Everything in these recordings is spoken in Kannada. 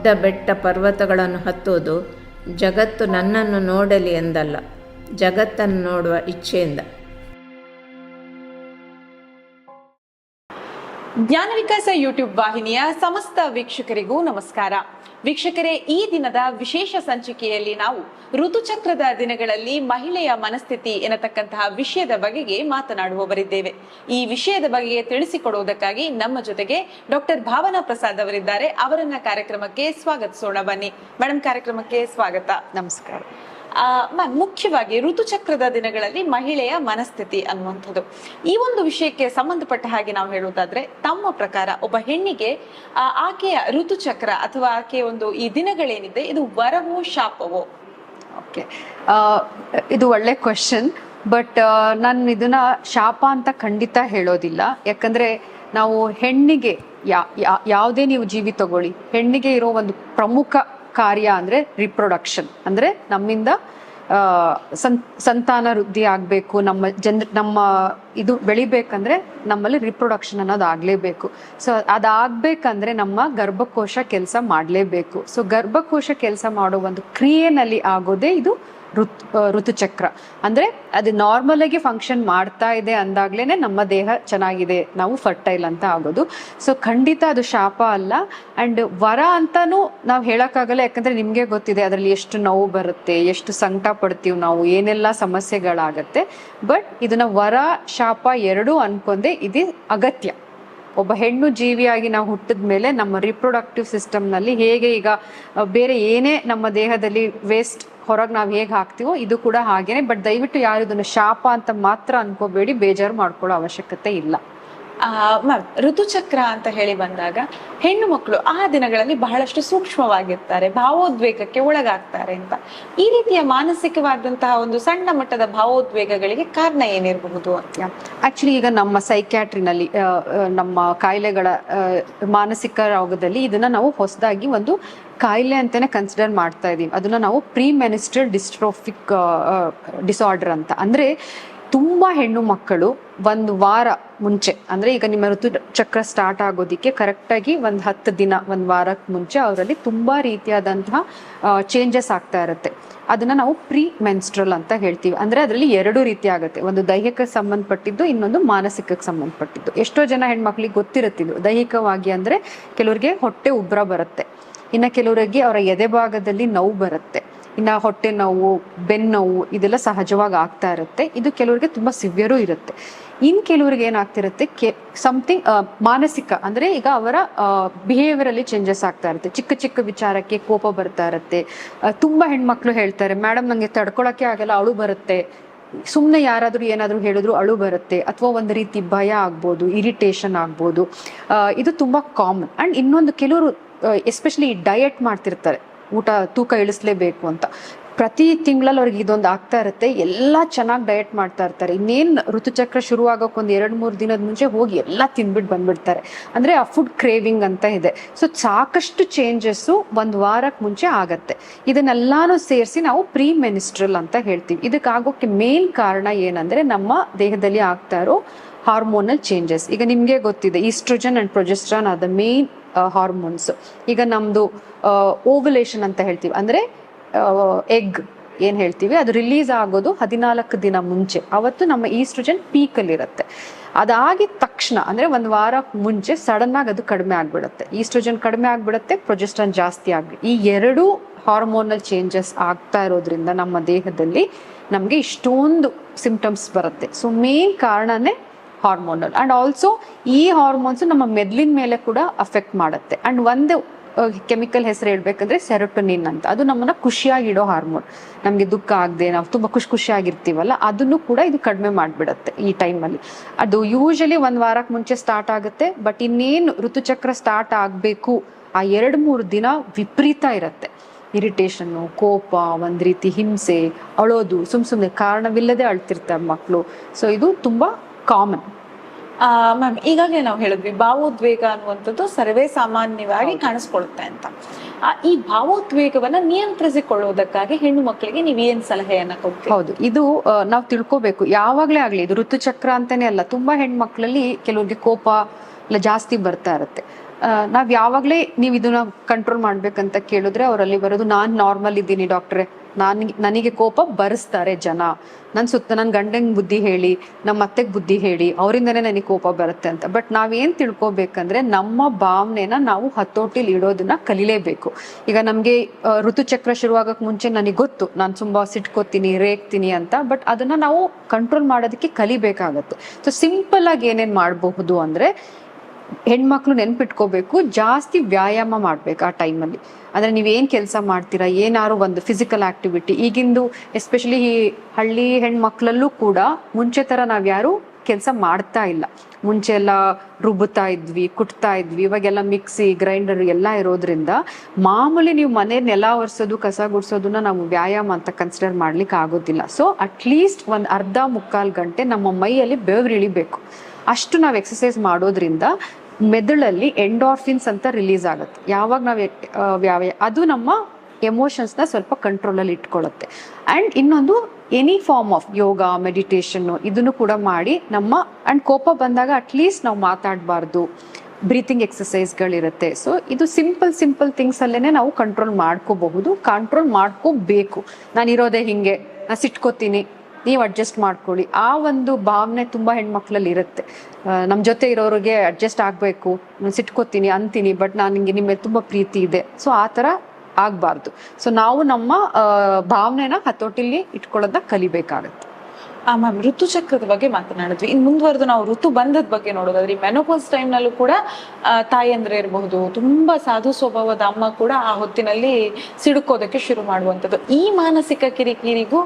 ಗುಡ್ಡ ಬೆಟ್ಟ ಪರ್ವತಗಳನ್ನು ಹತ್ತುವುದು ಜಗತ್ತು ನನ್ನನ್ನು ನೋಡಲಿ ಎಂದಲ್ಲ ಜಗತ್ತನ್ನು ನೋಡುವ ಇಚ್ಛೆಯಿಂದ. ಜ್ಞಾನ ವಿಕಾಸ ಯೂಟ್ಯೂಬ್ ವಾಹಿನಿಯ ಸಮಸ್ತ ವೀಕ್ಷಕರಿಗೂ ನಮಸ್ಕಾರ. ವೀಕ್ಷಕರೇ, ಈ ದಿನದ ವಿಶೇಷ ಸಂಚಿಕೆಯಲ್ಲಿ ನಾವು ಋತುಚಕ್ರದ ದಿನಗಳಲ್ಲಿ ಮಹಿಳೆಯ ಮನಸ್ಥಿತಿ ಎನ್ನತಕ್ಕಂತಹ ವಿಷಯದ ಬಗೆಗೆ ಮಾತನಾಡುವವರಿದ್ದೇವೆ. ಈ ವಿಷಯದ ಬಗೆಗೆ ತಿಳಿಸಿಕೊಡುವುದಕ್ಕಾಗಿ ನಮ್ಮ ಜೊತೆಗೆ ಡಾಕ್ಟರ್ ಭಾವನಾ ಪ್ರಸಾದ್ ಅವರಿದ್ದಾರೆ. ಅವರನ್ನ ಕಾರ್ಯಕ್ರಮಕ್ಕೆ ಸ್ವಾಗತಿಸೋಣ ಬನ್ನಿ. ಮೇಡಮ್ ಕಾರ್ಯಕ್ರಮಕ್ಕೆ ಸ್ವಾಗತ. ನಮಸ್ಕಾರ. ಮ್ಯಾಮ್ ಮುಖ್ಯವಾಗಿ ಋತುಚಕ್ರದ ದಿನಗಳಲ್ಲಿ ಮಹಿಳೆಯ ಮನಸ್ಥಿತಿ ಅನ್ನುವಂಥದ್ದು. ಈ ಒಂದು ವಿಷಯಕ್ಕೆ ಸಂಬಂಧಪಟ್ಟ ಹಾಗೆ ನಾವು ಹೇಳುವುದಾದ್ರೆ, ತಮ್ಮ ಪ್ರಕಾರ ಒಬ್ಬ ಹೆಣ್ಣಿಗೆ ಆಕೆಯ ಋತುಚಕ್ರ ಅಥವಾ ಆಕೆಯ ಒಂದು ಈ ದಿನಗಳೇನಿದೆ, ಇದು ವರವೋ, ಶಾಪವೋ? ಓಕೆ. ಇದು ಒಳ್ಳೆ ಕ್ವಶನ್, ಬಟ್ ನಾನು ಇದನ್ನ ಶಾಪ ಅಂತ ಖಂಡಿತ ಹೇಳೋದಿಲ್ಲ. ಯಾಕಂದ್ರೆ ನಾವು ಹೆಣ್ಣಿಗೆ ಯಾ- ಯಾವುದೇ ನೀವು ಜೀವಿ ತಗೊಳ್ಳಿ, ಹೆಣ್ಣಿಗೆ ಇರೋ ಒಂದು ಪ್ರಮುಖ ಕಾರ್ಯ ಅಂದ್ರೆ ರಿಪ್ರೊಡಕ್ಷನ್ ಅಂದ್ರೆ ನಮ್ಮಿಂದ ಸಂತಾನ ವೃದ್ಧಿ ಆಗಬೇಕು, ನಮ್ಮ ಜನ್, ನಮ್ಮ ಇದು ಬೆಳಿಬೇಕಂದ್ರೆ ನಮ್ಮಲ್ಲಿ ರಿಪ್ರೊಡಕ್ಷನ್ ಅನ್ನೋದು ಆಗಲೇಬೇಕು. ಸೊ ಅದಾಗಬೇಕಂದ್ರೆ ನಮ್ಮ ಗರ್ಭಕೋಶ ಕೆಲಸ ಮಾಡಲೇಬೇಕು. ಸೊ ಗರ್ಭಕೋಶ ಕೆಲಸ ಮಾಡೋ ಒಂದು ಕ್ರಿಯೆನಲ್ಲಿ ಆಗೋದೇ ಇದು ಋತು ಋತುಚಕ್ರ. ಅಂದ್ರೆ ಅದು ನಾರ್ಮಲ್ ಆಗಿ ಫಂಕ್ಷನ್ ಮಾಡ್ತಾ ಇದೆ ಅಂದಾಗ್ಲೇನೆ ನಮ್ಮ ದೇಹ ಚೆನ್ನಾಗಿದೆ, ನಾವು ಫರ್ಟೈಲ್ ಅಂತ ಆಗೋದು. ಸೊ ಖಂಡಿತ ಅದು ಶಾಪ ಅಲ್ಲ. ಅಂಡ್ ವರ ಅಂತಾನು ನಾವು ಹೇಳಕ್ಕಾಗಲ್ಲ, ಯಾಕಂದ್ರೆ ನಿಮ್ಗೆ ಗೊತ್ತಿದೆ ಅದರಲ್ಲಿ ಎಷ್ಟು ನೋವು ಬರುತ್ತೆ, ಎಷ್ಟು ಸಂಕಟ ಪಡ್ತೀವಿ ನಾವು, ಏನೆಲ್ಲ ಸಮಸ್ಯೆಗಳಾಗತ್ತೆ. ಬಟ್ ಇದನ್ನ ವರ, ಶಾಪ ಎರಡೂ ಅನ್ಕೊಂಡೆ ಇದು ಅಗತ್ಯ. ಒಬ್ಬ ಹೆಣ್ಣು ಜೀವಿಯಾಗಿ ನಾವು ಹುಟ್ಟಿದ ಮೇಲೆ ನಮ್ಮ ರಿಪ್ರೊಡಕ್ಟಿವ್ ಸಿಸ್ಟಮ್ನಲ್ಲಿ ಹೇಗೆ ಈಗ ಬೇರೆ ಏನೇ ನಮ್ಮ ದೇಹದಲ್ಲಿ ವೇಸ್ಟ್ ಹೊರಗೆ ನಾವು ಹೇಗೆ ಹಾಕ್ತೀವೋ ಇದು ಕೂಡ ಹಾಗೇನೆ, ಬಟ್ ದಯವಿಟ್ಟು ಯಾರು ಇದನ್ನು ಶಾಪ ಅಂತ ಮಾತ್ರ ಅನ್ಕೋಬೇಡಿ, ಬೇಜಾರು ಮಾಡ್ಕೊಳ್ಳೋ ಅವಶ್ಯಕತೆ ಇಲ್ಲ. ಮ್ಯಾಮ್ ಋತುಚಕ್ರ ಅಂತ ಹೇಳಿ ಬಂದಾಗ ಹೆಣ್ಣು ಮಕ್ಕಳು ಆ ದಿನಗಳಲ್ಲಿ ಬಹಳಷ್ಟು ಸೂಕ್ಷ್ಮವಾಗಿರ್ತಾರೆ, ಭಾವೋದ್ವೇಗಕ್ಕೆ ಒಳಗಾಗ್ತಾರೆ ಅಂತ. ಈ ರೀತಿಯ ಮಾನಸಿಕವಾದಂತಹ ಒಂದು ಸಣ್ಣ ಮಟ್ಟದ ಭಾವೋದ್ವೇಗಗಳಿಗೆ ಕಾರಣ ಏನಿರಬಹುದು ಅಂತ? ಆಕ್ಚುಲಿ ಈಗ ನಮ್ಮ ಸೈಕ್ಯಾಟ್ರಿನಲ್ಲಿ ನಮ್ಮ ಕಾಯಿಲೆಗಳ ಮಾನಸಿಕ ರೋಗದಲ್ಲಿ ಇದನ್ನ ನಾವು ಹೊಸದಾಗಿ ಒಂದು ಕಾಯಿಲೆ ಅಂತಾನೆ ಕನ್ಸಿಡರ್ ಮಾಡ್ತಾ ಇದೀವಿ ಅದನ್ನ ನಾವು ಪ್ರೀ ಮೆನಿಸ್ಟ್ರಲ್ ಡಿಸ್ಟ್ರೋಫಿಕ್ ಡಿಸಾರ್ಡರ್ ಅಂತ. ಅಂದ್ರೆ ತುಂಬಾ ಹೆಣ್ಣು ಮಕ್ಕಳು ಒಂದು ವಾರ ಮುಂಚೆ, ಅಂದ್ರೆ ಈಗ ನಿಮ್ಮ ಋತು ಚಕ್ರ ಸ್ಟಾರ್ಟ್ ಆಗೋದಿಕ್ಕೆ ಕರೆಕ್ಟಾಗಿ ಒಂದು ಹತ್ತು ದಿನ, ಒಂದು ವಾರಕ್ಕೆ ಮುಂಚೆ ಅವರಲ್ಲಿ ತುಂಬಾ ರೀತಿಯಾದಂತಹ ಚೇಂಜಸ್ ಆಗ್ತಾ ಇರುತ್ತೆ. ಅದನ್ನ ನಾವು ಪ್ರೀ ಮೆನ್ಸ್ಟ್ರಲ್ ಅಂತ ಹೇಳ್ತೀವಿ. ಅಂದ್ರೆ ಅದರಲ್ಲಿ ಎರಡು ರೀತಿ ಆಗುತ್ತೆ. ಒಂದು ದೈಹಿಕ ಸಂಬಂಧಪಟ್ಟಿದ್ದು, ಇನ್ನೊಂದು ಮಾನಸಿಕಕ್ಕೆ ಸಂಬಂಧಪಟ್ಟಿದ್ದು. ಎಷ್ಟೋ ಜನ ಹೆಣ್ಮಕ್ಳಿಗೆ ಗೊತ್ತಿರುತ್ತಿದ್ದು ದೈಹಿಕವಾಗಿ ಅಂದ್ರೆ ಕೆಲವರಿಗೆ ಹೊಟ್ಟೆ ಉಬ್ರ ಬರುತ್ತೆ. ಇನ್ನ ಕೆಲವರಿಗೆ ಅವರ ಎದೆ ಭಾಗದಲ್ಲಿ ನೋವು ಬರುತ್ತೆ. ಇನ್ನ ಹೊಟ್ಟೆ ನೋವು ಬೆನ್ನು ನೋವು ಇದೆಲ್ಲ ಸಹಜವಾಗಿ ಆಗ್ತಾ ಇರುತ್ತೆ. ಇದು ಕೆಲವರಿಗೆ ತುಂಬಾ ಸಿವಿಯರು ಇರುತ್ತೆ. ಇನ್ ಕೆಲವರಿಗೆ ಏನಾಗ್ತಿರುತ್ತೆ, ಕೆ ಸಮಥಿಂಗ್ ಮಾನಸಿಕ ಅಂದ್ರೆ ಈಗ ಅವರ ಬಿಹೇವಿಯರ್ ಅಲ್ಲಿ ಚೇಂಜಸ್ ಆಗ್ತಾ ಇರುತ್ತೆ. ಚಿಕ್ಕ ಚಿಕ್ಕ ವಿಚಾರಕ್ಕೆ ಕೋಪ ಬರ್ತಾ ಇರುತ್ತೆ. ತುಂಬ ಹೆಣ್ಮಕ್ಳು ಹೇಳ್ತಾರೆ ಮೇಡಮ್ ನಂಗೆ ತಡ್ಕೊಳಕ್ಕೆ ಆಗಲ್ಲ, ಅಳು ಬರುತ್ತೆ. ಸುಮ್ಮನೆ ಯಾರಾದರೂ ಏನಾದರೂ ಹೇಳಿದ್ರು ಅಳು ಬರುತ್ತೆ. ಅಥವಾ ಒಂದು ರೀತಿ ಭಯ ಆಗ್ಬೋದು ಇರಿಟೇಷನ್ ಆಗ್ಬೋದು. ಇದು ತುಂಬಾ ಕಾಮನ್ ಅಂಡ್ ಇನ್ನೊಂದು ಕೆಲವರು ಎಸ್ಪೆಷಲಿ ಡಯಟ್ ಮಾಡ್ತಿರ್ತಾರೆ. ಊಟ ತೂಕ ಇಳಿಸ್ಲೇಬೇಕು ಅಂತ. ಪ್ರತಿ ತಿಂಗಳಲ್ಲಿ ಅವ್ರಿಗೆ ಇದೊಂದು ಆಗ್ತಾ ಇರುತ್ತೆ. ಎಲ್ಲ ಚೆನ್ನಾಗಿ ಡಯಟ್ ಮಾಡ್ತಾ ಇರ್ತಾರೆ. ಇನ್ನೇನು ಋತುಚಕ್ರ ಶುರು ಒಂದು ಎರಡು, ಮೂರು ದಿನದ ಮುಂಚೆ ಹೋಗಿ ಎಲ್ಲ ತಿನ್ಬಿಟ್ಟು ಬಂದ್ಬಿಡ್ತಾರೆ. ಅಂದರೆ ಆ ಫುಡ್ ಕ್ರೇವಿಂಗ್ ಅಂತ ಇದೆ. ಸೊ ಸಾಕಷ್ಟು ಚೇಂಜಸ್ಸು ಒಂದು ವಾರಕ್ಕೆ ಮುಂಚೆ ಆಗತ್ತೆ. ಇದನ್ನೆಲ್ಲಾನು ಸೇರಿಸಿ ನಾವು ಪ್ರೀ ಮೆನಿಸ್ಟ್ರಲ್ ಅಂತ ಹೇಳ್ತೀವಿ. ಇದಕ್ಕೆ ಆಗೋಕ್ಕೆ ಮೇನ್ ಕಾರಣ ಏನಂದರೆ ನಮ್ಮ ದೇಹದಲ್ಲಿ ಆಗ್ತಾ ಇರೋ ಹಾರ್ಮೋನಲ್ ಚೇಂಜಸ್ ಈಗ ನಿಮಗೆ ಗೊತ್ತಿದೆ estrogen and progesterone are the main hormones ಈಗ ನಮ್ದು ಓವುಲೇಷನ್ ಅಂತ ಹೇಳ್ತೀವಿ. ಅಂದ್ರೆ ಎಗ್ ಏನು ಹೇಳ್ತೀವಿ? ಅದು ರಿಲೀಸ್ ಆಗೋದು ಹದಿನಾಲ್ಕು ದಿನ ಮುಂಚೆ. ಅವತ್ತು ನಮ್ಮ ಈಸ್ಟ್ರೋಜನ್ ಪೀಕ್ ಅಲ್ಲಿ ಇರುತ್ತೆ. ಅದಾಗಿದ ತಕ್ಷಣ, ಅಂದ್ರೆ ಒಂದು ವಾರ ಮುಂಚೆ ಸಡನ್ ಆಗಿ ಅದು ಕಡಿಮೆ ಆಗ್ಬಿಡುತ್ತೆ. ಈಸ್ಟ್ರೋಜನ್ ಕಡಿಮೆ ಆಗ್ಬಿಡುತ್ತೆ ಪ್ರೊಜೆಸ್ಟ್ರಾನ್ ಜಾಸ್ತಿ ಆಗಿ ಈ ಎರಡು ಹಾರ್ಮೋನಲ್ ಚೇಂಜಸ್ ಆಗ್ತಾ ಇರೋದ್ರಿಂದ ನಮ್ಮ ದೇಹದಲ್ಲಿ ನಮಗೆ ಇಷ್ಟೊಂದು ಸಿಂಪ್ಟಮ್ಸ್ ಬರುತ್ತೆ. ಸೊ ಮೇನ್ ಕಾರಣನೇ ಹಾರ್ಮೋನಲ್ ಅಂಡ್ ಆಲ್ಸೋ ಈ ಹಾರ್ಮೋನ್ಸ್ ನಮ್ಮ ಮೆದ್ಲಿನ ಮೇಲೆ ಕೂಡ ಅಫೆಕ್ಟ್ ಮಾಡುತ್ತೆ. ಅಂಡ್ ಒಂದು ಕೆಮಿಕಲ್ ಹೆಸರು ಹೇಳ್ಬೇಕಂದ್ರೆ ಸೆರೋಟೊನಿನ್ ಅಂತ. ಅದು ನಮ್ಮನ್ನ ಖುಷಿಯಾಗಿಡೋ ಹಾರ್ಮೋನ್ ನಮಗೆ ದುಃಖ ಆಗದೆ, ನಾವು ತುಂಬಾ ಖುಷಿ ಖುಷಿಯಾಗಿರ್ತೀವಲ್ಲ, ಅದನ್ನು ಕೂಡ ಇದು ಕಡಿಮೆ ಮಾಡಿಬಿಡತ್ತೆ ಈ ಟೈಮಲ್ಲಿ ಅದು ಯೂಶಲಿ ಒಂದ್ ವಾರಕ್ಕೆ ಮುಂಚೆ ಸ್ಟಾರ್ಟ್ ಆಗುತ್ತೆ ಬಟ್ ಇನ್ನೇನು ಋತುಚಕ್ರ ಸ್ಟಾರ್ಟ್ ಆಗಬೇಕು, ಆ ಎರಡ್ ಮೂರು ದಿನ ವಿಪರೀತ ಇರತ್ತೆ. ಇರಿಟೇಷನ್ನು ಕೋಪ, ಒಂದ್ ರೀತಿ ಹಿಂಸೆ, ಅಳೋದು ಸುಮ್ ಸುಮ್ಮನೆ ಕಾರಣವಿಲ್ಲದೆ ಅಳ್ತಿರ್ತಾರೆ ಮಕ್ಕಳು ಸೊ ಇದು ತುಂಬಾ ಕಾಮನ್ ಮ್ಯಾಮ್ ಈಗಾಗಲೇ ನಾವು ಹೇಳಿದ್ವಿ ಭಾವೋದ್ವೇಗ ಅನ್ನುವಂಥದ್ದು ಸರ್ವೇ ಸಾಮಾನ್ಯವಾಗಿ ಕಾಣಿಸ್ಕೊಳುತ್ತೆ ಅಂತ. ಈ ಭಾವೋದ್ವೇಗವನ್ನ ನಿಯಂತ್ರಿಸಿಕೊಳ್ಳುವುದಕ್ಕಾಗಿ ಹೆಣ್ಣು ಮಕ್ಕಳಿಗೆ ನೀವು ಏನು ಸಲಹೆಯನ್ನ ಕೊಡ್ತೀವಿ ಹೌದು ಇದು ನಾವು ತಿಳ್ಕೋಬೇಕು. ಯಾವಾಗ್ಲೇ ಆಗ್ಲಿ ಇದು ಋತುಚಕ್ರ ಅಂತಾನೆ ಅಲ್ಲ ತುಂಬಾ ಹೆಣ್ಮಕ್ಳಲ್ಲಿ ಕೆಲವರಿಗೆ ಕೋಪ ಎಲ್ಲ ಜಾಸ್ತಿ ಬರ್ತಾ ಇರುತ್ತೆ. ನಾವು ಯಾವಾಗಲೇ ನೀವು ಇದನ್ನ ಕಂಟ್ರೋಲ್ ಮಾಡ್ಬೇಕಂತ ಕೇಳಿದ್ರೆ ಅವರಲ್ಲಿ ಬರೋದು ನಾನು ನಾರ್ಮಲ್ ಇದ್ದೀನಿ ಡಾಕ್ಟ್ರೆ ನಾನು ನನಗೆ ಕೋಪ ಬರೆಸ್ತಾರೆ ಜನ. ನನ್ನ ಸುತ್ತ ನನ್ನ ಗಂಡಂಗೆ ಬುದ್ಧಿ ಹೇಳಿ ನಮ್ಮ ಅತ್ತೆಗೆ ಬುದ್ಧಿ ಹೇಳಿ, ಅವರಿಂದನೇ ನನಗೆ ಕೋಪ ಬರುತ್ತೆ ಅಂತ. ಬಟ್ ನಾವೇನು ತಿಳ್ಕೊಬೇಕಂದ್ರೆ ನಮ್ಮ ಭಾವನೆನ ನಾವು ಹತೋಟಿಲಿ ಇಡೋದನ್ನ ಕಲಿಲೇಬೇಕು. ಈಗ ನಮಗೆ ಋತುಚಕ್ರ ಶುರುವಾಗಕ್ಕೆ ಮುಂಚೆ ನನಗೆ ಗೊತ್ತು, ನಾನು ತುಂಬ ಸಿಟ್ಕೋತೀನಿ, ರೇಗ್ತೀನಿ ಅಂತ. ಬಟ್ ಅದನ್ನ ನಾವು ಕಂಟ್ರೋಲ್ ಮಾಡೋದಕ್ಕೆ ಕಲಿಬೇಕಾಗತ್ತೆ. ಸೊ ಸಿಂಪಲ್ ಆಗಿ ಏನೇನು ಮಾಡಬಹುದು ಅಂದ್ರೆ ಹೆಣ್ಮಕ್ಳು ನೆನ್ಪಿಟ್ಕೋಬೇಕು, ಜಾಸ್ತಿ ವ್ಯಾಯಾಮ ಮಾಡ್ಬೇಕು ಆ ಟೈಮಲ್ಲಿ. ಅಂದ್ರೆ ನೀವೇನು ಕೆಲಸ ಮಾಡ್ತೀರಾ ಏನಾದ್ರು ಒಂದು ಫಿಸಿಕಲ್ ಆಕ್ಟಿವಿಟಿ ಈಗಿಂದು ಎಸ್ಪೆಷಲಿ ಈ ಹಳ್ಳಿ ಹೆಣ್ಮಕ್ಳಲ್ಲೂ ಕೂಡ ಮುಂಚೆ ತರ ನಾವ್ಯಾರು ಕೆಲಸ ಮಾಡ್ತಾ ಇಲ್ಲ. ಮುಂಚೆ ಎಲ್ಲ ರುಬ್ಬುತ್ತಾ ಇದ್ವಿ, ಕುಟ್ತಾ ಇದ್ವಿ, ಇವಾಗೆಲ್ಲ ಮಿಕ್ಸಿ, ಗ್ರೈಂಡರ್ ಎಲ್ಲ ಇರೋದ್ರಿಂದ ಮಾಮೂಲಿ ನೀವು ಮನೆ ನೆಲ ಒರೆಸೋದು, ಕಸ ಗುಡಿಸೋದನ್ನ ನಾವು ವ್ಯಾಯಾಮ ಅಂತ ಕನ್ಸಿಡರ್ ಮಾಡ್ಲಿಕ್ಕೆ ಆಗೋದಿಲ್ಲ. ಸೊ ಅಟ್ಲೀಸ್ಟ್ ಒಂದು ಅರ್ಧ ಮುಕ್ಕಾಲು ಗಂಟೆ ನಮ್ಮ ಮೈಯಲ್ಲಿ ಬೆವರು ಇಳಿಬೇಕು. ಅಷ್ಟು ನಾವು ಎಕ್ಸಸೈಸ್ ಮಾಡೋದ್ರಿಂದ ಮೆದುಳಲ್ಲಿ ಎಂಡಾರ್ಫಿನ್ಸ್ ಅಂತ ರಿಲೀಸ್ ಆಗುತ್ತೆ. ಯಾವಾಗ ನಾವು ವ್ಯಾಯಾಮ ಅದು ನಮ್ಮ ಎಮೋಷನ್ಸ್ನ ಸ್ವಲ್ಪ ಕಂಟ್ರೋಲಲ್ಲಿ ಇಟ್ಕೊಳ್ಳುತ್ತೆ. ಆ್ಯಂಡ್ ಇನ್ನೊಂದು any form of yoga meditation ಇದನ್ನು ಕೂಡ ಮಾಡಿ ನಮ್ಮ ಆ್ಯಂಡ್ ಕೋಪ ಬಂದಾಗ ಅಟ್ಲೀಸ್ಟ್ ನಾವು ಮಾತಾಡಬಾರ್ದು. ಬ್ರೀತಿಂಗ್ ಎಕ್ಸಸೈಸ್ಗಳಿರುತ್ತೆ ಸೊ ಇದು ಸಿಂಪಲ್ ಸಿಂಪಲ್ ಥಿಂಗ್ಸಲ್ಲೇ ನಾವು ಕಂಟ್ರೋಲ್ ಮಾಡ್ಕೋಬಹುದು. ಕಂಟ್ರೋಲ್ ಮಾಡ್ಕೋಬೇಕು. ನಾನು ಇರೋದೇ ಹಿಂಗೆ, ನಾನು ಸಿಟ್ಕೋತೀನಿ. ನೀವು ಅಡ್ಜಸ್ಟ್ ಮಾಡ್ಕೊಳ್ಳಿ. ಆ ಒಂದು ಭಾವನೆ ತುಂಬ ಹೆಣ್ಮಕ್ಳಲ್ಲಿ ಇರುತ್ತೆ. ನಮ್ಮ ಜೊತೆ ಇರೋರಿಗೆ ಅಡ್ಜಸ್ಟ್ ಆಗಬೇಕು. ನಾನು ಸಿಟ್ಕೋತೀನಿ, ಅಂತೀನಿ ಬಟ್ ನಾನು ನಿಮಗೆ ನಿಮ್ಮ ತುಂಬ ಪ್ರೀತಿ ಇದೆ. ಸೊ ಆ ಥರ ಆಗಬಾರ್ದು. ಸೊ ನಾವು ನಮ್ಮ ಭಾವನೆನ ಹತೋಟಿಲಿ ಇಟ್ಕೊಳ್ಳೋದನ್ನ ಕಲಿಬೇಕಾಗತ್ತೆ. ಆ ಮ್ಯಾಮ್ ಋತುಚಕ್ರದ ಬಗ್ಗೆ ಮಾತನಾಡಿದ್ವಿ. ಇನ್ ಮುಂದುವರೆದು ನಾವು ಋತು ಬಂದದ ಬಗ್ಗೆ ನೋಡೋದಾದ್ರೆ ಮೆನೋಪಾಸ್ ಟೈಮ್ನಲ್ಲೂ ಕೂಡ ತಾಯಿ ಅಂದ್ರೆ ಇರಬಹುದು. ತುಂಬಾ ಸಾಧು ಸ್ವಭಾವದ ಅಮ್ಮ ಕೂಡ ಆ ಹೊತ್ತಿನಲ್ಲಿ ಸಿಡುಕೋದಕ್ಕೆ ಶುರು ಮಾಡುವಂಥದ್ದು. ಈ ಮಾನಸಿಕ ಕಿರಿಕಿರಿಗೂ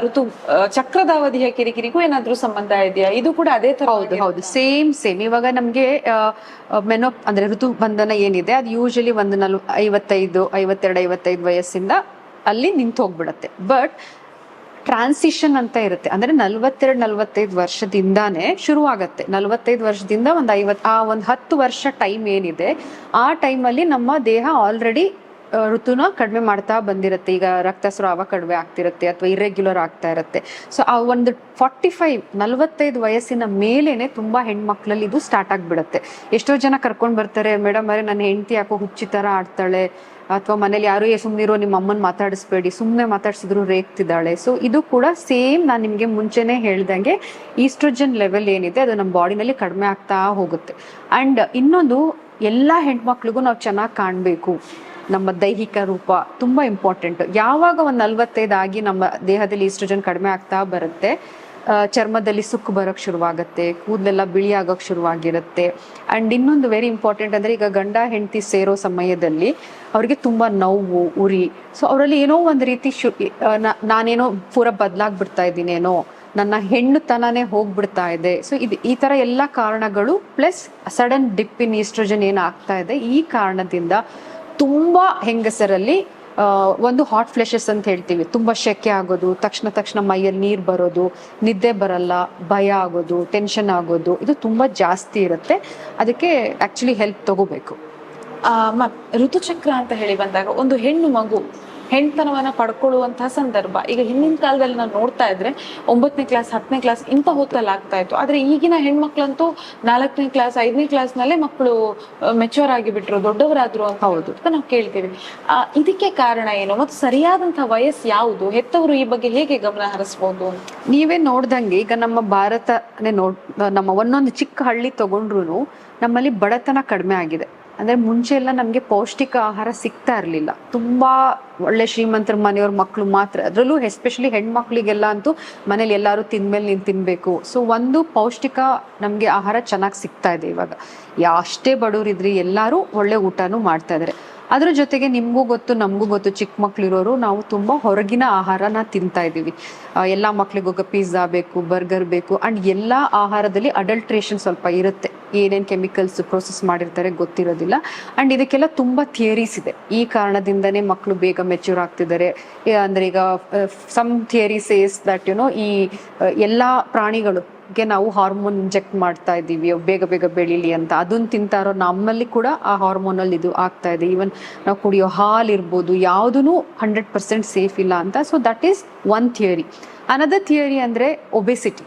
ಋತು ಚಕ್ರದ ಅವಧಿಯ ಕಿರಿಕಿರಿಗೂ ಏನಾದ್ರೂ ಸಂಬಂಧ ಇದೆಯಾ? ಇದು ಕೂಡ ಅದೇ ತರ ಹೌದು ಹೌದು. Same same. ಇವಾಗ ನಮ್ಗೆ ಮೆನೋ ಅಂದ್ರೆ ಋತು ಬಂಧನ ಏನಿದೆ ಅದು ಯೂಶಲಿ ಒಂದು ನಲ್ ಐವತ್ತೈದು ಐವತ್ತೆರಡು ಐವತ್ತೈದು ವಯಸ್ಸಿಂದ ಅಲ್ಲಿ ನಿಂತು ಹೋಗ್ಬಿಡತ್ತೆ ಬಟ್ ಟ್ರಾನ್ಸಿಷನ್ ಅಂತ ಇರುತ್ತೆ. ಅಂದ್ರೆ ನಲ್ವತ್ತೆರಡು, ನಲ್ವತ್ತೈದು ವರ್ಷದಿಂದಾನೇ ಶುರು ಆಗತ್ತೆ ನಲ್ವತ್ತೈದು ವರ್ಷದಿಂದ ಒಂದು ಐವತ್, ಆ ಒಂದು ಹತ್ತು ವರ್ಷ ಟೈಮ್ ಏನಿದೆ, ಆ ಟೈಮಲ್ಲಿ ನಮ್ಮ ದೇಹ ಆಲ್ರೆಡಿ ಋತುನ ಕಡಿಮೆ ಮಾಡ್ತಾ ಬಂದಿರುತ್ತೆ. ಈಗ ರಕ್ತಸ್ರಾವ ಕಡಿಮೆ ಆಗ್ತಿರುತ್ತೆ ಅಥವಾ ಇರೆಗ್ಯುಲರ್ ಆಗ್ತಾ ಇರುತ್ತೆ. ಸೊ ಆ ಒಂದು ಫಾರ್ಟಿ ಫೈವ್ ನಲವತ್ತೈದು ವಯಸ್ಸಿನ ಮೇಲೇನೆ ತುಂಬಾ ಹೆಣ್ಮಕ್ಳಲ್ಲಿ ಇದು ಸ್ಟಾರ್ಟ್ ಆಗ್ಬಿಡುತ್ತೆ. ಎಷ್ಟೋ ಜನ ಕರ್ಕೊಂಡು ಬರ್ತಾರೆ ಮೇಡಮ್ ಅರೆ ನನ್ನ ಹೆಂಡತಿ ಯಾಕೋ ಹುಚ್ಚಿ ತರ ಆಡ್ತಾಳೆ ಅಥವಾ ಮನೇಲಿ ಯಾರು ಏ ಸುಮ್ಮನಿರೋ ನಿಮ್ಮ ಅಮ್ಮನ ಮಾತಾಡಿಸ್ಬೇಡಿ ಸುಮ್ಮನೆ ಮಾತಾಡ್ಸಿದ್ರು ರೇಗ್ತಿದ್ದಾಳೆ. ಸೊ ಇದು ಕೂಡ ಸೇಮ್ ನಾನು ನಿಮಗೆ ಮುಂಚೆನೆ ಹೇಳ್ದಂಗೆ ಈಸ್ಟ್ರೋಜನ್ ಲೆವೆಲ್ ಏನಿದೆ ಅದು ನಮ್ಮ ಬಾಡಿನಲ್ಲಿ ಕಡಿಮೆ ಆಗ್ತಾ ಹೋಗುತ್ತೆ. ಅಂಡ್ ಇನ್ನೊಂದು, ಎಲ್ಲ ಹೆಣ್ಮಕ್ಳಿಗೂ ನಾವು ಚೆನ್ನಾಗಿ ಕಾಣಬೇಕು. ನಮ್ಮ ದೈಹಿಕ ರೂಪ ತುಂಬಾ ಇಂಪಾರ್ಟೆಂಟ್ ಯಾವಾಗ ಒಂದು ನಲ್ವತ್ತೈದಾಗಿ ನಮ್ಮ ದೇಹದಲ್ಲಿ ಈಸ್ಟ್ರೋಜನ್ ಕಡಿಮೆ ಆಗ್ತಾ ಬರುತ್ತೆ ಚರ್ಮದಲ್ಲಿ ಸುಕ್ಕು ಬರೋಕ್ ಶುರುವಾಗುತ್ತೆ, ಕೂದಲೆಲ್ಲ ಬಿಳಿ ಆಗೋಕ್ ಶುರುವಾಗಿರುತ್ತೆ. ಅಂಡ್ ಇನ್ನೊಂದು ವೆರಿ ಇಂಪಾರ್ಟೆಂಟ್ ಅಂದ್ರೆ ಈಗ ಗಂಡ ಹೆಂಡತಿ ಸೇರೋ ಸಮಯದಲ್ಲಿ ಅವರಿಗೆ ತುಂಬಾ ನೋವು, ಉರಿ. ಸೊ ಅವರಲ್ಲಿ ಏನೋ ಒಂದು ರೀತಿ ಶು ನಾನೇನೋ ಪೂರ ಬದಲಾಗ್ಬಿಡ್ತಾ ಇದ್ದೀನೇನೋ, ನನ್ನ ಹೆಣ್ಣುತನನೇ ಹೋಗ್ಬಿಡ್ತಾ ಇದೆ. ಸೊ ಇದು ಈ ತರ ಎಲ್ಲ ಕಾರಣಗಳು plus sudden dip in estrogen ಏನಾಗ್ತಾ ಇದೆ? ಈ ಕಾರಣದಿಂದ ತುಂಬಾ ಹೆಂಗಸರಲ್ಲಿ ಒಂದು ಹಾಟ್ ಫ್ಲೆಶಸ್ ಅಂತ ಹೇಳ್ತೀವಿ. ತುಂಬಾ ಶೆಕೆ ಆಗೋದು, ತಕ್ಷಣ ತಕ್ಷಣ ಮೈಯಲ್ಲಿ ನೀರು ಬರೋದು, ನಿದ್ದೆ ಬರಲ್ಲ, ಭಯ ಆಗೋದು ಟೆನ್ಷನ್ ಆಗೋದು, ಇದು ತುಂಬಾ ಜಾಸ್ತಿ ಇರುತ್ತೆ. ಅದಕ್ಕೆ ಆ್ಯಕ್ಚುಲಿ ಹೆಲ್ಪ್ ತಗೋಬೇಕು. ಋತುಚಕ್ರ ಅಂತ ಹೇಳಿ ಬಂದಾಗ ಒಂದು ಹೆಣ್ಣು ಮಗು ಹೆಣ್ತನವನ್ನ ಪಡ್ಕೊಳ್ಳುವಂತಹ ಸಂದರ್ಭ. ಈಗ ಹಿಂದಿನ ಕಾಲದಲ್ಲಿ ನಾವು ನೋಡ್ತಾ ಇದ್ರೆ ಒಂಬತ್ತನೇ ಕ್ಲಾಸ್ ಹತ್ತನೇ ಕ್ಲಾಸ್ ಇಂಥ ಹೊತ್ತಲ್ಲಿ ಆಗ್ತಾ ಇತ್ತು. ಆದ್ರೆ ಈಗಿನ ಹೆಣ್ಮಕ್ಳಂತೂ ನಾಲ್ಕನೇ ಕ್ಲಾಸ್ ಐದನೇ ಕ್ಲಾಸ್ ನಲ್ಲೇ ಮಕ್ಕಳು ಮೆಚೂರ್ ಆಗಿ ಬಿಟ್ರು ದೊಡ್ಡವರಾದ್ರು ಅಂತ ಹೌದು. ಅಂತ ನಾವು ಕೇಳ್ತೀವಿ. ಇದಕ್ಕೆ ಕಾರಣ ಏನು? ಮತ್ತು ಸರಿಯಾದಂತಹ ವಯಸ್ಸು ಯಾವುದು? ಹೆತ್ತವರು ಈ ಬಗ್ಗೆ ಹೇಗೆ ಗಮನ ಹರಿಸಬಹುದು ನೀವೇ ನೋಡ್ದಂಗೆ ಈಗ ನಮ್ಮ ಭಾರತನೇ ನೋಡ್ ನಮ್ಮ ಒಂದೊಂದು ಚಿಕ್ಕ ಹಳ್ಳಿ ತಗೊಂಡ್ರು ನಮ್ಮಲ್ಲಿ ಬಡತನ ಕಡಿಮೆ ಆಗಿದೆ. ಅಂದ್ರೆ ಮುಂಚೆ ಎಲ್ಲ ನಮಗೆ ಪೌಷ್ಟಿಕ ಆಹಾರ ಸಿಗ್ತಾ ಇರಲಿಲ್ಲ. ತುಂಬಾ ಒಳ್ಳೆ ಶ್ರೀಮಂತರ ಮನೆಯವ್ರ ಮಕ್ಕಳು ಮಾತ್ರ. ಅದರಲ್ಲೂ ಎಸ್ಪೆಷಲಿ ಹೆಣ್ಮಕ್ಳಿಗೆಲ್ಲ ಅಂತೂ ಮನೇಲಿ ಎಲ್ಲರೂ ತಿಂದ್ಮೇಲೆ ನೀನು ತಿನ್ಬೇಕು. ಸೊ ಒಂದು ಪೌಷ್ಟಿಕ ನಮಗೆ ಆಹಾರ ಚೆನ್ನಾಗಿ ಸಿಗ್ತಾ ಇದೆ ಇವಾಗ. ಯಾ, ಅಷ್ಟೇ ಬಡವರಿದ್ರಿ ಎಲ್ಲರೂ ಒಳ್ಳೆ ಊಟನೂ ಮಾಡ್ತಾ ಇದಾರೆ. ಅದ್ರ ಜೊತೆಗೆ ನಿಮ್ಗೂ ಗೊತ್ತು, ನಮಗೂ ಗೊತ್ತು ಚಿಕ್ಕ ಮಕ್ಳಿರೋರು ನಾವು ತುಂಬಾ ಹೊರಗಿನ ಆಹಾರನ ತಿಂತಾ ಇದ್ದೀವಿ. ಎಲ್ಲ ಮಕ್ಳಿಗೋಗ ಪಿಜ್ಜಾ ಬೇಕು ಬರ್ಗರ್ ಬೇಕು ಅಂಡ್ ಎಲ್ಲಾ ಆಹಾರದಲ್ಲಿ ಅಡಲ್ಟ್ರೇಷನ್ ಸ್ವಲ್ಪ ಇರುತ್ತೆ. ಏನೇನ್ ಕೆಮಿಕಲ್ಸ್ ಪ್ರೊಸೆಸ್ ಮಾಡಿರ್ತಾರೆ ಗೊತ್ತಿರೋದಿಲ್ಲ. ಆ್ಯಂಡ್ ಇದಕ್ಕೆಲ್ಲ ತುಂಬ ಥಿಯರೀಸ್ ಇದೆ. ಈ ಕಾರಣದಿಂದನೇ ಮಕ್ಕಳು ಬೇಗ ಮೆಚೂರ್ ಆಗ್ತಿದ್ದಾರೆ. ಅಂದರೆ ಈಗ some theory says that you know ಈ ಎಲ್ಲ ಎಲ್ಲಾ ಪ್ರಾಣಿಗಳು ಗೆ ನಾವು ಹಾರ್ಮೋನ್ ಇಂಜೆಕ್ಟ್ ಮಾಡ್ತಾ ಇದ್ದೀವಿ. ಬೇಗ ಬೇಗ ಬೆಳೀಲಿ ಅಂತ. ಅದನ್ನ ತಿಂತಾರೋ ನಮ್ಮಲ್ಲಿ ಕೂಡ ಆ ಹಾರ್ಮೋನಲ್ಲಿ ಇದು ಆಗ್ತಾ ಇದೆ. ಈವನ್ ನಾವು ಕುಡಿಯೋ ಹಾಲು ಇರ್ಬೋದು ಯಾವುದೂ ಹಂಡ್ರೆಡ್ ಪರ್ಸೆಂಟ್ ಸೇಫ್ ಇಲ್ಲ ಅಂತ. So that is one theory another theory ಅಂದ್ರೆ ಒಬೆಸಿಟಿ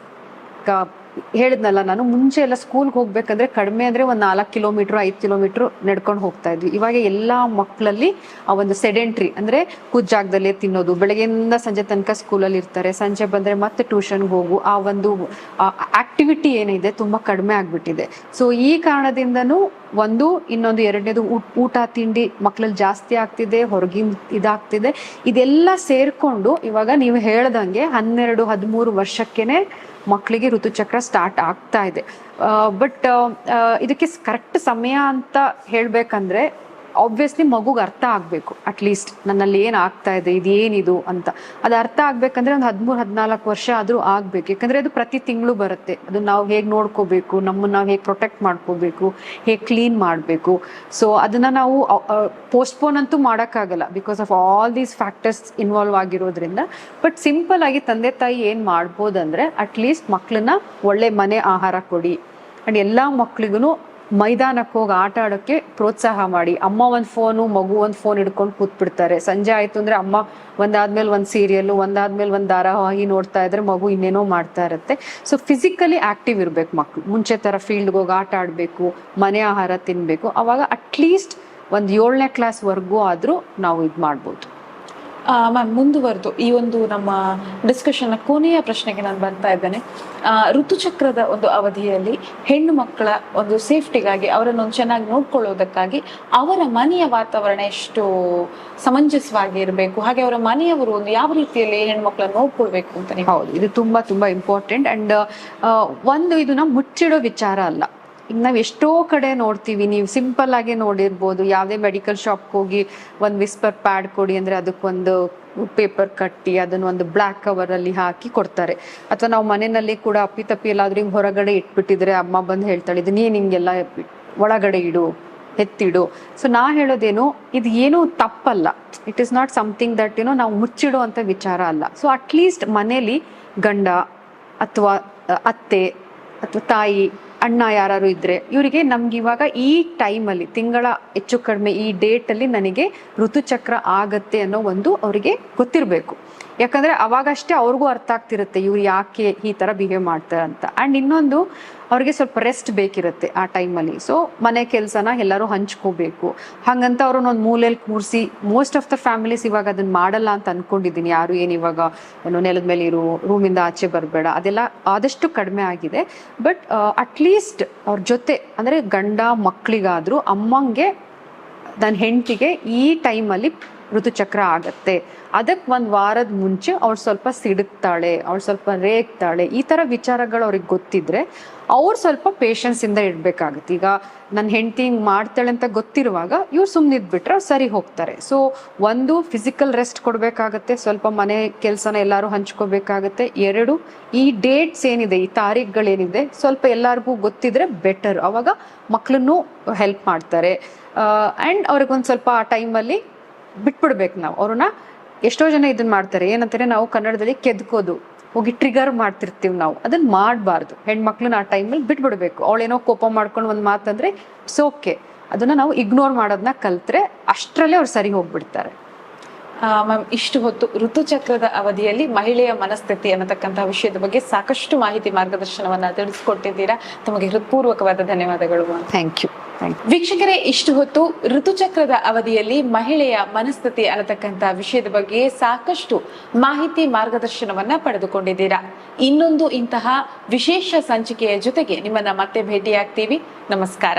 ಹೇಳಿದ್ನಲ್ಲ, ನಾನು ಮುಂಚೆ ಎಲ್ಲ ಸ್ಕೂಲ್ಗೆ ಹೋಗ್ಬೇಕಂದ್ರೆ ಕಡಿಮೆ ಅಂದ್ರೆ ಒಂದ್ ನಾಲ್ಕು ಕಿಲೋಮೀಟರ್ ಐದು ಕಿಲೋಮೀಟರ್ ನಡ್ಕೊಂಡು ಹೋಗ್ತಾ ಇದ್ವಿ. ಇವಾಗ ಎಲ್ಲಾ ಮಕ್ಕಳಲ್ಲಿ ಆ ಒಂದು ಸೆಡೆಂಟ್ರಿ ಅಂದ್ರೆ ಕುಜ್ಜಾಗದಲ್ಲೇ ತಿನ್ನೋದು, ಬೆಳಗ್ಗೆಯಿಂದ ಸಂಜೆ ತನಕ ಸ್ಕೂಲಲ್ಲಿ ಇರ್ತಾರೆ. ಸಂಜೆ ಬಂದ್ರೆ ಮತ್ತೆ ಟ್ಯೂಷನ್ಗೆ ಹೋಗು. ಆ ಒಂದು ಆಕ್ಟಿವಿಟಿ ಏನಿದೆ, ತುಂಬಾ ಕಡಿಮೆ ಆಗ್ಬಿಟ್ಟಿದೆ. ಸೊ ಈ ಕಾರಣದಿಂದನೂ ಒಂದು, ಇನ್ನೊಂದು, ಎರಡನೇದು ಊಟ- ತಿಂಡಿ ಮಕ್ಕಳಲ್ಲಿ ಜಾಸ್ತಿ ಆಗ್ತಿದೆ ಹೊರಗಿನ ಇದಾಗ್ತಿದೆ. ಇದೆಲ್ಲ ಸೇರ್ಕೊಂಡು ಇವಾಗ ನೀವು ಹೇಳ್ದಂಗೆ ಹನ್ನೆರಡು, ಹದಿಮೂರು ವರ್ಷಕ್ಕೇನೆ ಮಕ್ಕಳಿಗೆ ಋತುಚಕ್ರ ಸ್ಟಾರ್ಟ್ ಆಗ್ತಾ ಇದೆ. ಬಟ್ ಇದಕ್ಕೆ ಕರೆಕ್ಟ್ ಸಮಯ ಅಂತ ಹೇಳ್ಬೇಕಂದ್ರೆ ಆಬ್ವಿಯಸ್ಲಿ ಮಗುಗೆ ಅರ್ಥ ಆಗಬೇಕು. ಅಟ್ಲೀಸ್ಟ್ ನನ್ನಲ್ಲಿ ಏನು ಆಗ್ತಾ ಇದೆ, ಇದು ಏನಿದು ಅಂತ. ಅದು ಅರ್ಥ ಆಗ್ಬೇಕಂದ್ರೆ ಒಂದು ಹದಿಮೂರು, ಹದಿನಾಲ್ಕು ವರ್ಷ ಆದ್ರೂ ಆಗಬೇಕು. ಯಾಕಂದ್ರೆ ಅದು ಪ್ರತಿ ತಿಂಗಳು ಬರುತ್ತೆ. ಅದು ನಾವು ಹೇಗೆ ನೋಡ್ಕೋಬೇಕು, ನಮ್ಮನ್ನ ನಾವು ಹೇಗೆ ಪ್ರೊಟೆಕ್ಟ್ ಮಾಡ್ಕೋಬೇಕು, ಹೇಗೆ ಕ್ಲೀನ್ ಮಾಡಬೇಕು. ಸೊ ಅದನ್ನ ನಾವು ಪೋಸ್ಟ್ಪೋನ್ ಅಂತೂ ಮಾಡೋಕ್ಕಾಗಲ್ಲ because of all these factors involve ಆಗಿರೋದ್ರಿಂದ. ಬಟ್ ಸಿಂಪಲ್ ಆಗಿ ತಂದೆ, ತಾಯಿ ಏನ್ ಮಾಡ್ಬೋದಂದ್ರೆ ಅಟ್ಲೀಸ್ಟ್ ಮಕ್ಕಳನ್ನ ಒಳ್ಳೆ ಮನೆ ಆಹಾರ ಕೊಡಿ. ಅಂಡ್ ಎಲ್ಲಾ ಮಕ್ಳಿಗೂ ಮೈದಾನಕ್ಕೆ ಹೋಗಿ ಆಟ ಆಡೋಕ್ಕೆ ಪ್ರೋತ್ಸಾಹ ಮಾಡಿ. ಅಮ್ಮ ಒಂದು ಫೋನು ಮಗು ಒಂದು ಫೋನ್ ಹಿಡ್ಕೊಂಡು ಕೂತ್ಬಿಡ್ತಾರೆ. ಸಂಜೆ ಆಯ್ತು ಅಂದ್ರೆ ಅಮ್ಮ ಒಂದಾದ್ಮೇಲೆ ಒಂದು ಸೀರಿಯಲ್ ಒಂದಾದ್ಮೇಲೆ ಒಂದು ಧಾರಾವಾಹಿ ನೋಡ್ತಾ ಇದ್ರೆ ಮಗು ಇನ್ನೇನೋ ಮಾಡ್ತಾ ಇರುತ್ತೆ. ಸೊ ಫಿಸಿಕಲಿ ಆಕ್ಟಿವ್ ಇರಬೇಕು ಮಕ್ಕಳು ಮುಂಚೆ ತರ ಫೀಲ್ಡ್ಗೆ ಹೋಗಿ ಆಟ ಆಡಬೇಕು, ಮನೆ ಆಹಾರ ತಿನ್ಬೇಕು. ಅವಾಗ ಅಟ್ಲೀಸ್ಟ್ ಒಂದು ಏಳನೇ ಕ್ಲಾಸ್ ವರ್ಗೂ ಆದ್ರೂ ನಾವು ಇದು ಮಾಡ್ಬೋದು. ಮ್ಯಾಮ್ ಮುಂದುವರೆದು. ಈ ಒಂದು ನಮ್ಮ ಡಿಸ್ಕಷನ್ ಕೊನೆಯ ಪ್ರಶ್ನೆಗೆ ನಾನು ಬರ್ತಾ ಇದ್ದೇನೆ. ಋತುಚಕ್ರದ ಒಂದು ಅವಧಿಯಲ್ಲಿ ಹೆಣ್ಣು ಮಕ್ಕಳ ಒಂದು ಸೇಫ್ಟಿಗಾಗಿ ಅವರನ್ನು ಒಂದು ಚೆನ್ನಾಗಿ ನೋಡ್ಕೊಳ್ಳೋದಕ್ಕಾಗಿ ಅವರ ಮನೆಯ ವಾತಾವರಣ ಎಷ್ಟು ಸಮಂಜಸವಾಗಿ ಇರಬೇಕು? ಹಾಗೆ ಅವರ ಮನೆಯವರು ಒಂದು ಯಾವ ರೀತಿಯಲ್ಲಿ ಹೆಣ್ಮಕ್ಳನ್ನ ನೋಡ್ಕೊಳ್ಬೇಕು ಅಂತ ಹೌದು, ಇದು ತುಂಬಾ ತುಂಬಾ ಇಂಪಾರ್ಟೆಂಟ್ ಅಂಡ್ ಒಂದು ಇದನ್ನ ಮುಚ್ಚಿಡೋ ವಿಚಾರ ಅಲ್ಲ. ಈಗ ನಾವು ಎಷ್ಟೋ ಕಡೆ ನೋಡ್ತೀವಿ, ನೀವು ಸಿಂಪಲ್ ಆಗಿ ನೋಡಿರ್ಬೋದು. ಯಾವುದೇ ಮೆಡಿಕಲ್ ಶಾಪ್ ಹೋಗಿ ಒಂದು ವಿಸ್ಪರ್ ಪ್ಯಾಡ್ ಕೊಡಿ ಅಂದ್ರೆ ಅದಕ್ಕೊಂದು ಪೇಪರ್ ಕಟ್ಟಿ, ಅದನ್ನ ಒಂದು ಬ್ಲ್ಯಾಕ್ ಕವರ್ ಅಲ್ಲಿ ಹಾಕಿ ಕೊಡ್ತಾರೆ. ಅಥವಾ ನಾವು ಮನೆಯಲ್ಲಿ ಕೂಡ ಅಪ್ಪಿತಪ್ಪಿ ಎಲ್ಲಾದ್ರೂ ಹಿಂಗೆ ಹೊರಗಡೆ ಇಟ್ಬಿಟ್ಟಿದ್ರೆ ಅಮ್ಮ ಬಂದು ಹೇಳ್ತಾಳೆ, ಇದು ನೀನ್ ಹಿಂಗೆಲ್ಲ ಒಳಗಡೆ ಇಡು, ಎತ್ತಿಡು. ಸೊ ನಾ ಹೇಳೋದೇನು, ಇದು ಏನು ತಪ್ಪಲ್ಲ. It is not something that ಏನೋ ನಾವು ಮುಚ್ಚಿಡುವಂತ ವಿಚಾರ ಅಲ್ಲ. ಸೊ ಅಟ್ಲೀಸ್ಟ್ ಮನೇಲಿ ಗಂಡ, ಅಥವಾ ಅತ್ತೆ, ಅಥವಾ ತಾಯಿ ಅಣ್ಣ ಯಾರು ಇದ್ರೆ ಇವರಿಗೆ ನಮ್ಗೆ ಇವಾಗ ಈ ಟೈಮಲ್ಲಿ ತಿಂಗಳ ಹೆಚ್ಚು ಕಡಿಮೆ ಈ ಡೇಟ್ ಅಲ್ಲಿ ನನಗೆ ಋತುಚಕ್ರ ಆಗತ್ತೆ ಅನ್ನೋ ಒಂದು ಅವರಿಗೆ ಗೊತ್ತಿರಬೇಕು. ಯಾಕಂದ್ರೆ ಅವಾಗಷ್ಟೇ ಅವ್ರಿಗೂ ಅರ್ಥ ಆಗ್ತಿರುತ್ತೆ, ಇವ್ರು ಯಾಕೆ ಈ ತರ ಬಿಹೇವ್ ಮಾಡ್ತಾರೆ ಅಂತ. ಅಂಡ್ ಇನ್ನೊಂದು, ಅವ್ರಿಗೆ ಸ್ವಲ್ಪ ರೆಸ್ಟ್ ಬೇಕಿರುತ್ತೆ ಆ ಟೈಮಲ್ಲಿ ಸೊ ಮನೆ ಕೆಲಸನ ಎಲ್ಲರೂ ಹಂಚ್ಕೋಬೇಕು. ಹಂಗಂತ ಅವ್ರನ್ನ ಒಂದು ಮೂಲೆಯಲ್ಲಿ ಕೂರಿಸಿ ಮೋಸ್ಟ್ ಆಫ್ ದ ಫ್ಯಾಮಿಲೀಸ್ ಇವಾಗ ಅದನ್ನ ಮಾಡಲ್ಲ ಅಂತ ಅನ್ಕೊಂಡಿದ್ದೀನಿ. ಯಾರು ಏನು ಇವಾಗ, ಏನು ನೆಲದ ಮೇಲೆ ಇರು ರೂಮಿಂದ ಆಚೆ ಬರಬೇಡ, ಅದೆಲ್ಲ ಆದಷ್ಟು ಕಡಿಮೆ ಆಗಿದೆ. ಬಟ್ ಅಟ್ಲೀಸ್ಟ್ ಅವ್ರ ಜೊತೆ, ಅಂದ್ರೆ ಗಂಡ ಮಕ್ಕಳಿಗಾದರೂ ಅಮ್ಮಂಗೆ ನನ್ನ ಹೆಂಡತಿಗೆ ಈ ಟೈಮಲ್ಲಿ ಋತುಚಕ್ರ ಆಗತ್ತೆ. ಅದಕ್ಕೆ ಒಂದು ವಾರದ ಮುಂಚೆ ಅವ್ರು ಸ್ವಲ್ಪ ಸಿಡುಕ್ತಾಳೆ ಅವ್ರು ಸ್ವಲ್ಪ ರೇಗ್ತಾಳೆ, ಈ ಥರ ವಿಚಾರಗಳು ಅವ್ರಿಗೆ ಗೊತ್ತಿದ್ರೆ ಅವ್ರು ಸ್ವಲ್ಪ ಪೇಷನ್ಸ್ ಇಂದ ಇಡ್ಬೇಕಾಗತ್ತೆ. ಈಗ ನನ್ನ ಹೆಂಡತಿ ಹಿಂಗೆ ಮಾಡ್ತಾಳೆ ಅಂತ ಗೊತ್ತಿರುವಾಗ ಇವ್ರು ಸುಮ್ಮನಿದ್ಬಿಟ್ರೆ ಅವ್ರು ಸರಿ ಹೋಗ್ತಾರೆ. ಸೊ ಒಂದು ಫಿಸಿಕಲ್ ರೆಸ್ಟ್ ಕೊಡಬೇಕಾಗತ್ತೆ, ಸ್ವಲ್ಪ ಮನೆ ಕೆಲಸನ ಎಲ್ಲರೂ ಹಂಚ್ಕೋಬೇಕಾಗತ್ತೆ. ಎರಡು, ಈ ಡೇಟ್ಸ್ ಏನಿದೆ, ಈ ತಾರೀಖುಗಳೇನಿದೆ ಸ್ವಲ್ಪ ಎಲ್ಲರಿಗೂ ಗೊತ್ತಿದ್ರೆ ಬೆಟರ್ ಅವಾಗ ಮಕ್ಕಳನ್ನು ಹೆಲ್ಪ್ ಮಾಡ್ತಾರೆ. ಆ್ಯಂಡ್ ಅವ್ರಿಗೊಂದು ಸ್ವಲ್ಪ ಆ ಟೈಮಲ್ಲಿ ಬಿಟ್ಬಿಡ್ಬೇಕು ನಾವು. ಅವ್ರನ್ನ ಎಷ್ಟೋ ಜನ ಇದನ್ನ ಮಾಡ್ತಾರೆ. ಏನಂತಾರೆ ನಾವು ಕನ್ನಡದಲ್ಲಿ ಕೆದ್ಕೋದು. ಹೋಗಿ ಟ್ರಿಗರ್ ಮಾಡ್ತಿರ್ತೀವಿ ನಾವು. ಅದನ್ನ ಮಾಡಬಾರ್ದು. ಹೆಣ್ಮಕ್ಳನ್ನ ಆ ಟೈಮಲ್ಲಿ ಬಿಟ್ಬಿಡ್ಬೇಕು. ಅವಳೇನೋ ಕೋಪ ಮಾಡ್ಕೊಂಡು ಒಂದು ಮಾತಂದ್ರೆ ಸೋಕೆ ಓಕೆ ಅದನ್ನ ನಾವು ಇಗ್ನೋರ್ ಮಾಡೋದನ್ನ ಕಲ್ತ್ರೆ ಅಷ್ಟರಲ್ಲೇ ಅವ್ರು ಸರಿ ಹೋಗ್ಬಿಡ್ತಾರೆ. ಮ್ಯಾಮ್ ಇಷ್ಟು ಹೊತ್ತು ಋತುಚಕ್ರದ ಅವಧಿಯಲ್ಲಿ ಮಹಿಳೆಯ ಮನಸ್ಥಿತಿ ಅನ್ನತಕ್ಕಂತಹ ವಿಷಯದ ಬಗ್ಗೆ ಸಾಕಷ್ಟು ಮಾಹಿತಿ ಮಾರ್ಗದರ್ಶನವನ್ನ ತಿಳಿಸ್ಕೊಟ್ಟಿದ್ದೀರಾ. ತಮಗೆ ಹೃತ್ಪೂರ್ವಕವಾದ ಧನ್ಯವಾದಗಳು ಥ್ಯಾಂಕ್ ಯು ವೀಕ್ಷಕರೇ, ಇಷ್ಟು ಹೊತ್ತು ಋತುಚಕ್ರದ ಅವಧಿಯಲ್ಲಿ ಮಹಿಳೆಯ ಮನಸ್ಥಿತಿ ಅನ್ನತಕ್ಕಂಥ ವಿಷಯದ ಬಗ್ಗೆ ಸಾಕಷ್ಟು ಮಾಹಿತಿ ಮಾರ್ಗದರ್ಶನವನ್ನ ಪಡೆದುಕೊಂಡಿದ್ದೀರಾ. ಇನ್ನೊಂದು ಇಂತಹ ವಿಶೇಷ ಸಂಚಿಕೆಯ ಜೊತೆಗೆ ನಿಮ್ಮನ್ನ ಮತ್ತೆ ಭೇಟಿಯಾಗ್ತೀವಿ. ನಮಸ್ಕಾರ.